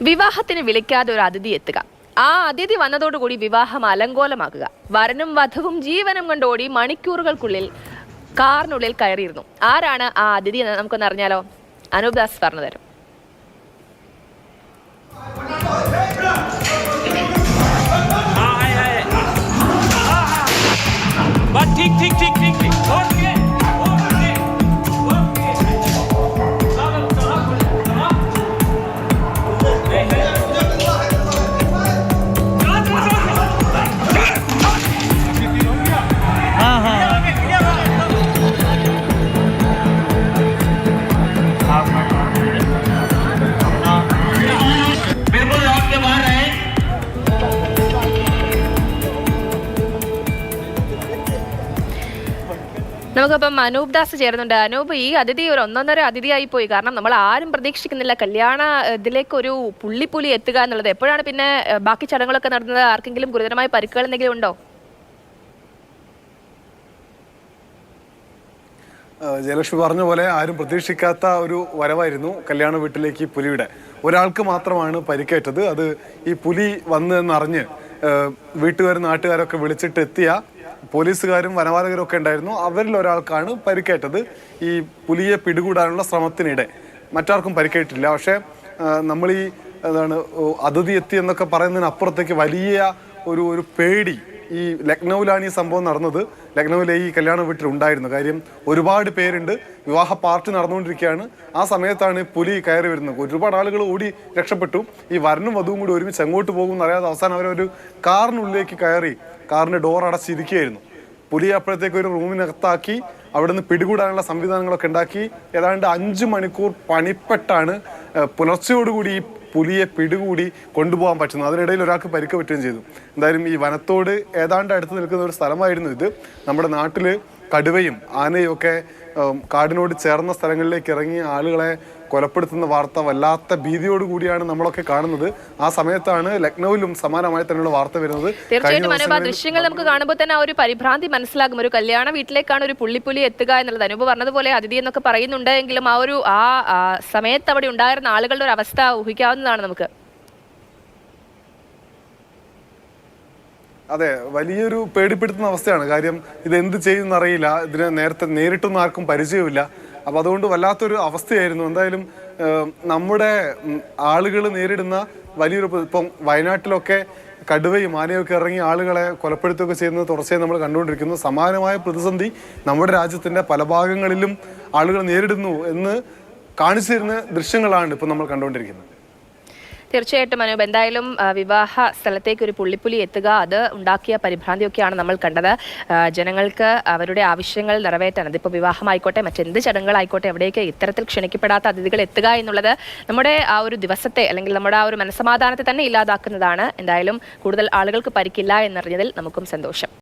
വിവാഹത്തിന് വിളിക്കാതെ ഒരു അതിഥി എത്തുക. ആ അതിഥി വന്നതോടുകൂടി വിവാഹം അലങ്കോലമാക്കുക വരനും വധുവും ജീവനും കൊണ്ടോടി മണിക്കൂറുകൾക്കുള്ളിൽ കാറിനുള്ളിൽ കയറിയിരുന്നു. ആരാണ് ആ അതിഥി എന്ന് നമുക്കൊന്ന് അറിഞ്ഞാലോ? അനൂപ് ദാസ് പറഞ്ഞു തരും. നമുക്കപ്പം അനൂപ് ദാസ് ചേരുന്നുണ്ട്. അനൂപ് ഈ അതിഥി ഒരു ഒന്നൊന്നര അതിഥിയായി പോയി. കാരണം നമ്മൾ ആരും പ്രതീക്ഷിക്കുന്നില്ല കല്യാണ ഇതിലേക്ക് ഒരു പുള്ളിപ്പുലി എത്തുക എന്നുള്ളത്. എപ്പോഴാണ് പിന്നെ ബാക്കി ചടങ്ങുകളൊക്കെ നടന്നത്? ആർക്കെങ്കിലും ഗുരുതരമായ പരിക്കുകൾ എന്തെങ്കിലും ഉണ്ടോ? ജയലക്ഷ്മി പറഞ്ഞ പോലെ ആരും പ്രതീക്ഷിക്കാത്ത ഒരു വരവായിരുന്നു കല്യാണ വീട്ടിലേക്ക് പുലിയുടെ. ഒരാൾക്ക് മാത്രമാണ് പരിക്കേറ്റത്. അത് ഈ പുലി വന്നു എന്നറിഞ്ഞ് വീട്ടുകാരും നാട്ടുകാരൊക്കെ വിളിച്ചിട്ട് എത്തിയ പോലീസുകാരും വനപാലകരും ഒക്കെ ഉണ്ടായിരുന്നു. അവരിൽ ഒരാൾക്കാണ് പരിക്കേറ്റത്. ഈ പുലിയെ പിടികൂടാനുള്ള ശ്രമത്തിനിടെ. മറ്റാർക്കും പരിക്കേറ്റില്ല. പക്ഷേ നമ്മൾ ഈ എന്താണ് അതിഥി എത്തി എന്നൊക്കെ പറയുന്നതിനപ്പുറത്തേക്ക് വലിയ ഒരു ഒരു പേടി ഈ ലക്നൌവിലാണ് ഈ സംഭവം നടന്നത്. ലക്നൌവിലെ ഈ കല്യാണ വീട്ടിൽ ഉണ്ടായിരുന്നു. കാര്യം ഒരുപാട് പേരുണ്ട്. വിവാഹ പാർട്ടി നടന്നുകൊണ്ടിരിക്കുകയാണ്. ആ സമയത്താണ് പുലി കയറി വരുന്നത്. ഒരുപാട് ആളുകൾ ഓടി രക്ഷപ്പെട്ടു. ഈ വരനും വധുവും കൂടി ഒരുമിച്ച് എങ്ങോട്ട് പോകും എന്നറിയാതെ അവസാനം അവരൊരു കാറിനുള്ളിലേക്ക് കയറി കാറിന്റെ ഡോർ അടച്ചിരിക്കുകയായിരുന്നു. പുലി അപ്പോഴത്തേക്ക് ഒരു റൂമിനകത്താക്കി അവിടെ നിന്ന് പിടികൂടാനുള്ള സംവിധാനങ്ങളൊക്കെ ഉണ്ടാക്കി. ഏതാണ്ട് അഞ്ച് മണിക്കൂർ പണിപ്പെട്ടാണ് പുലർച്ചയോടുകൂടി ഈ പുലിയെ പിടികൂടി കൊണ്ടുപോകാൻ പറ്റുന്നു. അതിനിടയിൽ ഒരാൾക്ക് പരിക്ക് പറ്റുകയും ചെയ്തു. എന്തായാലും ഈ വനത്തോട് ഏതാണ്ട് അടുത്ത് നിൽക്കുന്ന ഒരു സ്ഥലമായിരുന്നു ഇത്. നമ്മുടെ നാട്ടിൽ കടുവയും ആനയും ഒക്കെ കാടിനോട് ചേർന്ന സ്ഥലങ്ങളിലേക്ക് ഇറങ്ങി ആളുകളെ കൊലപ്പെടുത്തുന്ന വാർത്ത വല്ലാത്ത ഭീതിയോട് കൂടിയാണ് നമ്മളൊക്കെ കാണുന്നത്. ആ സമയത്താണ് ലക്നൌവിലും സമാനമായി തന്നെയുള്ള വാർത്ത വരുന്നത്. തീർച്ചയായിട്ടും ആ ദൃശ്യങ്ങൾ നമുക്ക് കാണുമ്പോൾ തന്നെ ആ ഒരു പരിഭ്രാന്തി മനസ്സിലാകും. ഒരു കല്യാണ വീട്ടിലേക്കാണ് ഒരു പുള്ളിപ്പുലി എത്തുക എന്നുള്ളത്. അനുഭവം പറഞ്ഞതുപോലെ അതിഥി എന്നൊക്കെ പറയുന്നുണ്ടെങ്കിലും ആ ഒരു ആ ആ സമയത്ത് അവിടെ ഉണ്ടായിരുന്ന ആളുകളുടെ ഒരു അവസ്ഥ ഊഹിക്കാവുന്നതാണ് നമുക്ക്. അതെ വലിയൊരു പേടിപ്പെടുത്തുന്ന അവസ്ഥയാണ്. കാര്യം ഇത് എന്ത് ചെയ്യുമെന്ന് അറിയില്ല ഇതിന് നേരത്തെ നേരിട്ടൊന്നും ആർക്കും പരിചയമില്ല അപ്പൊ അതുകൊണ്ട് വല്ലാത്തൊരു അവസ്ഥയായിരുന്നു. എന്തായാലും നമ്മുടെ ആളുകൾ നേരിടുന്ന വലിയൊരു ഇപ്പം വയനാട്ടിലൊക്കെ കടുവയും ആനയൊക്കെ ഇറങ്ങി ആളുകളെ കൊലപ്പെടുത്തുകയൊക്കെ ചെയ്യുന്നത് തുടർച്ചയായി നമ്മൾ കണ്ടുകൊണ്ടിരിക്കുന്നു. സമാനമായ പ്രതിസന്ധി നമ്മുടെ രാജ്യത്തിന്റെ പല ഭാഗങ്ങളിലും ആളുകൾ നേരിടുന്നു എന്ന് കാണിച്ചു തരുന്ന ദൃശ്യങ്ങളാണ് ഇപ്പം നമ്മൾ കണ്ടുകൊണ്ടിരിക്കുന്നത്. തീർച്ചയായിട്ടും അനൂപ് എന്തായാലും വിവാഹ സ്ഥലത്തേക്ക് ഒരു പുള്ളിപ്പുലി എത്തുക അത് ഉണ്ടാക്കിയ പരിഭ്രാന്തിയൊക്കെയാണ് നമ്മൾ കണ്ടത്. ജനങ്ങൾക്ക് അവരുടെ ആവശ്യങ്ങൾ നിറവേറ്റാൻ അതിപ്പോൾ വിവാഹമായിക്കോട്ടെ മറ്റെന്ത് ചടങ്ങുകളായിക്കോട്ടെ എവിടേക്ക് ഇത്തരത്തിൽ ക്ഷണിക്കപ്പെടാത്ത അതിഥികൾ എത്തുക എന്നുള്ളത് നമ്മുടെ ആ ഒരു ദിവസത്തെ അല്ലെങ്കിൽ നമ്മുടെ ആ ഒരു മനസമാധാനത്തെ തന്നെ ഇല്ലാതാക്കുന്നതാണ്. എന്തായാലും കൂടുതൽ ആളുകൾക്ക് പരിക്കില്ല എന്നറിഞ്ഞതിൽ നമുക്കും സന്തോഷം.